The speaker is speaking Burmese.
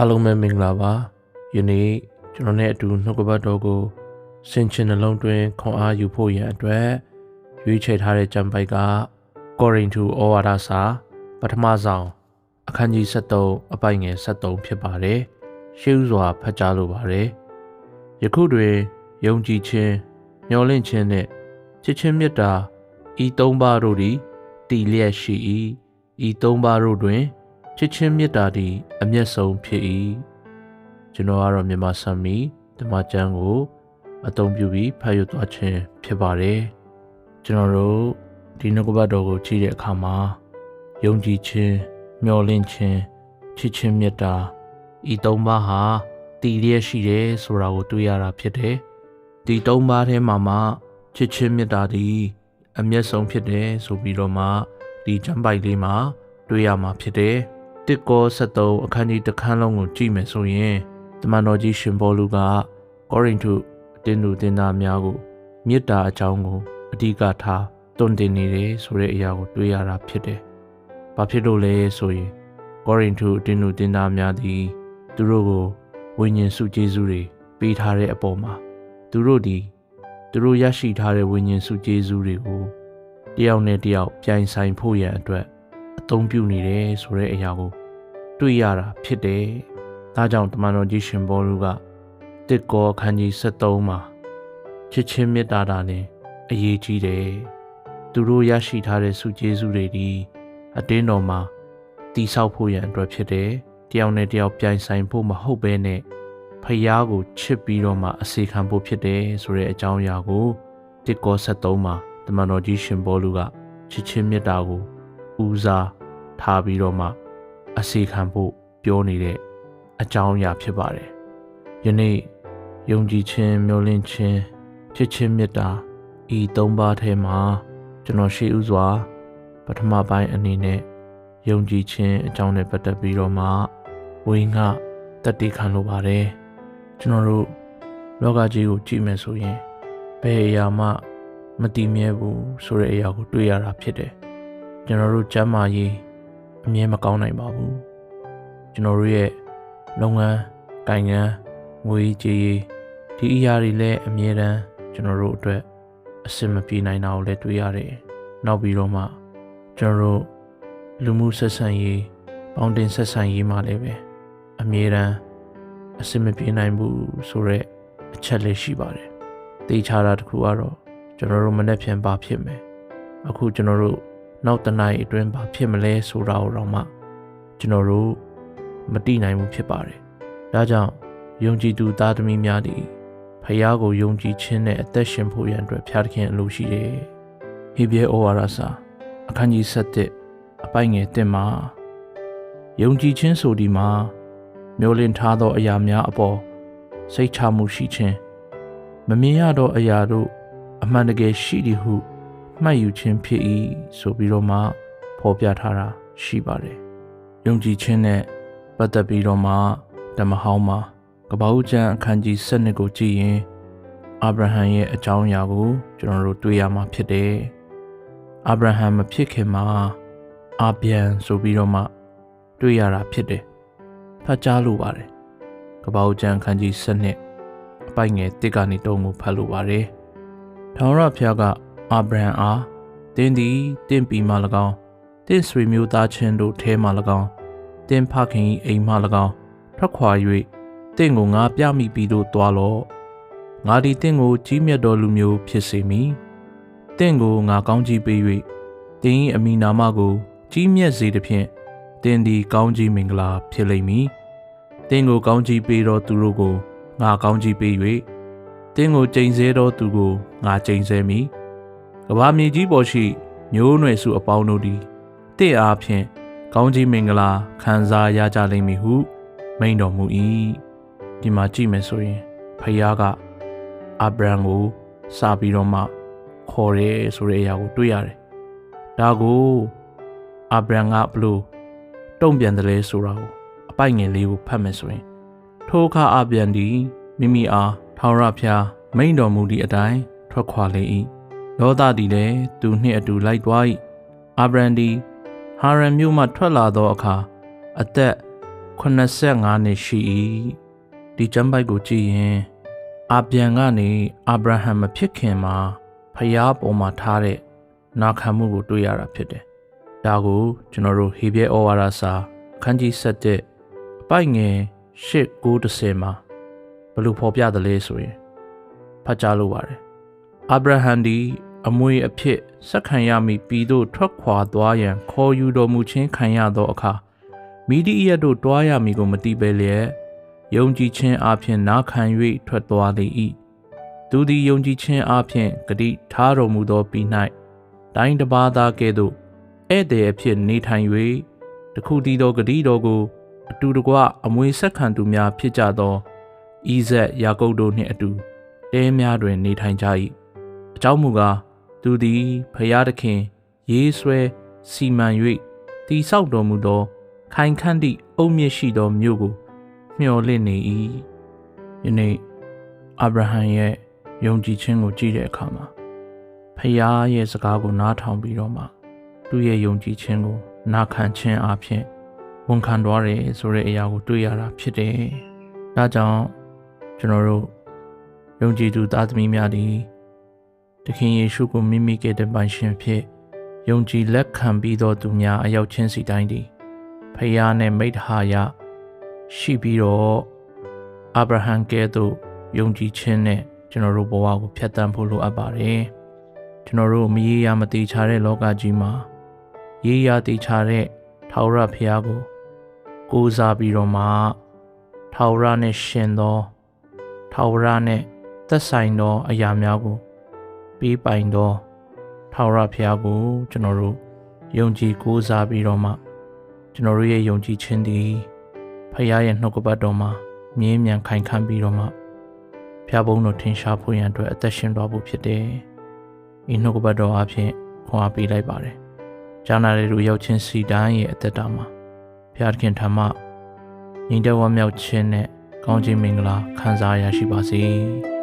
အားလုံးပဲမင်္ဂလာပါယနေ့ကျွန်တော်နဲ့အတူနှုတ်ကပတ်တော်ကိုစင်ချင်နှလုံးတွင်ခွန်အားယူဖို့ရန်အတွက်ရွေးချယ်ထားတဲ့ကြံပိုက်ကကောရိန္သုဩဝါဒစာပထမဆောင်အခန်းကြီး73အပိုင်ငယ်73ဖြစ်ပါတယ်ရှေးဥစွာဖတ်ကြားလိုပါတယ်ယခုတွင်ယုံကြည်ခြင်းမျှော်လင့်ခြင်းနှင့်ချစ်ချင်းမေတ္တာဤသုံးပါးတို့သည်တည်လျက်ရှိ၏ဤသုံးပါးတို့တွင် ချစ်ချင်းမေတ္တာသည်အမျက်ဆုံးဖြစ်၏ကျွန်တော်ကတော့မြန်မာဆမ်မီဓမ္မကျမ်းကို အသုံးပြုပြီးဖတ်ရသွားခြင်းဖြစ်ပါတယ်ကျွန်တော်တို့ဒီနှုတ်ကပတ်တော်ကိုကြည့်တဲ့အခါမှာယုံကြည်ခြင်းမျှော်လင့်ခြင်းချစ်ချင်းမေတ္တာဤသုံးပါးဟာတည်လျက်ရှိတယ်ဆိုတာကိုတွေ့ရတာဖြစ်တယ်ဒီသုံးပါးထဲမှာမှချစ်ချင်းမေတ္တာသည်အမျက်ဆုံးဖြစ်တယ်ဆိုပြီးတော့မှဒီကျမ်းပိုက်လေးမှာတွေ့ရမှာဖြစ်တယ် တစ်ကော73အခန်းကြီးတစ်ခန်းလုံးကိုကြည့်မယ်ဆိုရင်တမန်တော်ကြီးရှင်ဘောလူကကောရိန္သုအတင်းသူတင်သားများကိုမေတ္တာအကြောင်းကိုအဓိကထားတွင်တင်နေတယ်ဆိုတဲ့အရာကိုတွေ့ရတာဖြစ်တယ်။ဘာဖြစ်လို့လဲဆိုရင်ကောရိန္သုအတင်းသူတင်သားများသည်သူတို့ကိုဝိညာဉ်စုကျေးဇူးတွေပေးထားတဲ့အပေါ်မှာသူတို့ဒီသူတို့ရရှိထားတဲ့ဝိညာဉ်စုကျေးဇူးတွေကိုတယောက်နဲ့တယောက်ပြိုင်ဆိုင်ဖို့ရန်အတွက် အသုံးပြုနေတယ်ဆိုတဲ့အရာကိုတွေ့ရတာဖြစ်တယ်။ဒါကြောင့်တမန်တော်ကြီးရှင်ဘောလူကတစ်ကောအခန်းကြီး73မှာချစ်ချင်းမေတ္တာတာနဲ့အရေးကြီးတယ်။သူတို့ရရှိထားတဲ့စုကျေးဇူးတွေဒီအတင်းတော်မှာတိဆောက်ဖို့ရန်အတွက်ဖြစ်တယ်။တယောက်နဲ့တယောက်ပြိုင်ဆိုင်ဖို့မဟုတ်ဘဲနဲ့ဖျားကိုချစ်ပြီးတော့မှအစေခံဖို့ဖြစ်တယ်ဆိုတဲ့အကြောင်းအရာကိုတစ်ကော73မှာတမန်တော်ကြီးရှင်ဘောလူကချစ်ချင်းမေတ္တာကို ဦးစားထားပြီးတော့မှအစီခံဖို့ပြောနေတဲ့အကြောင်းအရာဖြစ်ပါတယ်။ယနေ့ယုံကြည်ခြင်းမျှော်လင့်ခြင်းချစ်ခြင်းမေတ္တာဤသုံးပါးထဲမှာကျွန်တော်ရှိဥစွာပထမပိုင်းအနေနဲ့ယုံကြည်ခြင်းအကြောင်းနဲ့ပတ်သက်ပြီးတော့မှဝိငှတတိခံလိုပါတယ်။ကျွန်တော်တို့လောကကြီးကိုကြည့်မယ်ဆိုရင်ဘယ်အရာမှမတည်မြဲဘူးဆိုတဲ့အရာကိုတွေ့ရတာဖြစ်တယ်။ ကျွန်တော်တို့ကျမ်းမာရေးအမြဲမကောင်းနိုင်ပါဘူးကျွန်တော်တို့ရဲ့လုပ်ငန်းကိုင်ငန်းငွေကြေးဒီအရာတွေလည်းအမြဲတမ်းကျွန်တော်တို့အတွက်အဆင်မပြေနိုင်တာကိုလည်းတွေ့ရတယ်နောက်ပြီးတော့မှကျွန်တော်တို့လူမှုဆက်ဆံရေးပေါင်းတင်ဆက်ဆံရေးမှာလည်းပဲအမြဲတမ်းအဆင်မပြေနိုင်ဘူးဆိုတော့အချက်လေးရှိပါတယ်တေချာတာတစ်ခုကတော့ကျွန်တော်တို့မနေ့ပြန်ပါဖြစ်မယ်အခုကျွန်တော်တို့ နောက်တနိုင်အတွင်းဘာဖြစ်မလဲဆိုတာကိုတော့မှကျွန်တော်တို့မတိနိုင်ဘူးဖြစ်ပါတယ်။ဒါကြောင့်ယုံကြည်သူသားသမီးများသည်ဖယားကိုယုံကြည်ခြင်းနဲ့အသက်ရှင်ဖို့ရန်အတွက်ဖျားသခင်အလိုရှိတယ်။ဟေဘရဲဩဝါဒစာအခန်းကြီး7အပိုင်ငယ်1မှာယုံကြည်ခြင်းဆိုဒီမှာမျိုးလင့်ထားသောအရာများအပေါ်စိတ်ချမှုရှိခြင်းမမြင်ရသောအရာတို့အမှန်တကယ်ရှိသည်ဟု မှတ်ယူခြင်းဖြစ်၏ဆိုပြီးတော့မှဖော်ပြထားတာရှိပါတယ်။ယုံကြည်ခြင်းနဲ့ပတ်သက်ပြီးတော့မှဓမ္မဟောင်းမှာကပ္ပဦးကျမ်းအခန်းကြီး7ကိုကြည့်ရင်အာဗြဟံရဲ့အကြောင်းအရာကိုကျွန်တော်တို့တွေ့ရမှာဖြစ်တယ်။အာဗြဟံမဖြစ်ခင်မှာအာဗျံဆိုပြီးတော့မှတွေ့ရတာဖြစ်တယ်။ဖတ်ကြားလို့ပါတယ်။ကပ္ပဦးကျမ်းအခန်းကြီး7အပိုက်ငယ်1ကနေ3ကိုဖတ်လို့ပါတယ်။ထောင်ရဖျားက အာဗြဟံအားတင်းသည်တင့်ပီမှ၎င်းတင့်ဆွေမျိုးသားချင်းတို့ထဲမှ၎င်းတင်းဖခင်၏အိမ်မှ၎င်းထွက်ခွာ၍တင့်ကိုငါပြမိပြီးတို့သွားလော့ငါဒီတင့်ကိုကြီးမြတ်တော်လူမျိုးဖြစ်စေမည်တင့်ကိုငါကောင်းကြီးပေး၍တင်း၏အမိနာမကို ကြီးမြတ်စေသဖြင့်တင်းသည်ကောင်းကြီးမင်္ဂလာဖြစ်လိမ့်မည်တင်းကိုကောင်းကြီးပေးတော်သူတို့ကိုငါကောင်းကြီးပေး၍တင်းကိုကြိမ်ဆဲတော်သူကိုငါကြိမ်ဆဲမည် ကဘာမြေကြီးပေါ်ရှိမျိုးနွယ်စုအပေါင်းတို့သည်တင့်အားဖြင့်ကောင်းကြီးမင်္ဂလာခံစားရကြလိမ့်မည်ဟု မိန်တော်မူ၏ဒီမှာကြည့်မယ်ဆိုရင်ဖခင်ကအာဗြဟံကိုစပြီးတော့မှခေါ်ရဲဆိုတဲ့အရာကိုတွေ့ရတယ်ဒါကိုအာဗြဟံကဘလို့တုံ့ပြန်တယ်လဲဆိုတာကိုအပိုက်ငယ်လေးကိုဖတ်မယ်ဆိုရင် ထိုအခါအာဗြဟံသည်မိမိအားထောင်ရဖျားမိန်တော်မူသည့်အတိုင်းထွက်ခွာလေ၏ လောသသည်လည်းသူနှင့်အတူလိုက်သွား၏အာဗြံဒီဟာရန်မြို့မှထွက်လာသောအခါအသက်85နှစ်ရှိ၏ဒီကျမ်းပိုက်ကိုကြည့်ရင်အာပြန်ကနေအာဗြဟံမဖြစ်ခင်မှာဖျားပေါ်မှာထားတဲ့နာခံမှုကိုတွေ့ရတာဖြစ်တယ်ဒါကိုကျွန်တော်တို့ဟေဘဲဩဝါဒစာအခန်းကြီး7အပိုက်ငယ်8 9မှာဘယ်လိုဖော်ပြသလဲဆိုရင်ဖတ်ကြားလိုပါတယ်အာဗြဟံဒီ အမွေအဖြစ်ဆက်ခံရမိပြီးသို့ထွက်ခွာသွားရန်ခေါ်ယူတော်မူခြင်းခံရသောအခါမိဒီအရတို့တွားရမည်ကိုမတိပဲလျက်ယုံကြည်ခြင်းအပြင်နာခံ၍ထွက်သွားလေ၏သူသည်ယုံကြည်ခြင်းအပြင်ဂတိထားတော်မူသောပြီး၌တိုင်းတစ်ပါးသားကဲ့သို့ဧည့်သည်အဖြစ်နေထိုင်၍တခုတည်းသောဂတိတော်ကိုအတူတကွအမွေဆက်ခံသူများဖြစ်ကြသောဣဇက်ယာကုပ်တို့နှင့်အတူတဲများတွင်နေထိုင်ကြ၏အကြောင်းမူကား သူသည်ဖျားသခင် ရေးဆွဲစီမံ၍တည်ဆောက်တော်မူသောခိုင်ခန့်သည့်အုတ်မြစ်ရှိသောမြို့ကို မျှော်လင့်နေ၏ယနေ့အာဗြဟံရဲ့ယုံကြည်ခြင်းကိုကြည့်တဲ့အခါမှာဖျားရဲ့စကားကိုနားထောင်ပြီးတော့မှသူ့ရဲ့ယုံကြည်ခြင်းကိုနာခံခြင်းအပြင်ဝန်ခံသွားတယ်ဆိုတဲ့အရာကိုတွေ့ရတာဖြစ်တယ်။ဒါကြောင့်ကျွန်တော်တို့ယုံကြည်သူသားသမီးများသည် တခင်ယေရှုကိုမိမိကတဲ့ပိုင်ရှင်ဖြစ်ယုံကြည်လက်ခံပြီးသောသူများအရောက်ချင်းစီတိုင်းသည်ဖျားနဲ့မိတ္တဟာယရှိပြီးတော့အာဗြဟံကဲ့သို့ယုံကြည်ခြင်းနဲ့ကျွန်တော်တို့ဘဝကိုဖျက်ဆီးဖို့လိုအပ်ပါတယ်။ကျွန်တော်တို့မရေရာမတိချတဲ့လောကကြီးမှာရေရာတိချတဲ့ထာဝရဘုရားကိုကိုးစားပြီးတော့မှထာဝရနဲ့ရှင်သောထာဝရနဲ့သက်ဆိုင်သောအရာများကို ပေးပိုင်သောထာဝရဘုရားကိုကျွန်တော်တို့ယုံကြည်ကိုးစားပြီးတော့မှကျွန်တော်တို့ရဲ့ယုံကြည်ခြင်းသည်ဖခင်ရဲ့နှုတ်ကပတ်တော်မှာမြင်းမြန်ခိုင်ခန့်ပြီးတော့မှဖျားဘုံတော်ထင်ရှားဖို့ရန်အတွက်အသက်ရှင်သွားဖို့ဖြစ်တယ်။ဤနှုတ်ကပတ်တော်အဖြစ်ခွန်အားပေးလိုက်ပါတယ်။ဂျာနာရီတို့ရောက်ချင်းစီတိုင်းရဲ့အသက်တာမှာဖျားခင်ထမညီတော်ဝမ်းမြောက်ခြင်းနဲ့ကောင်းခြင်းမင်္ဂလာခံစားရရှိပါစေ။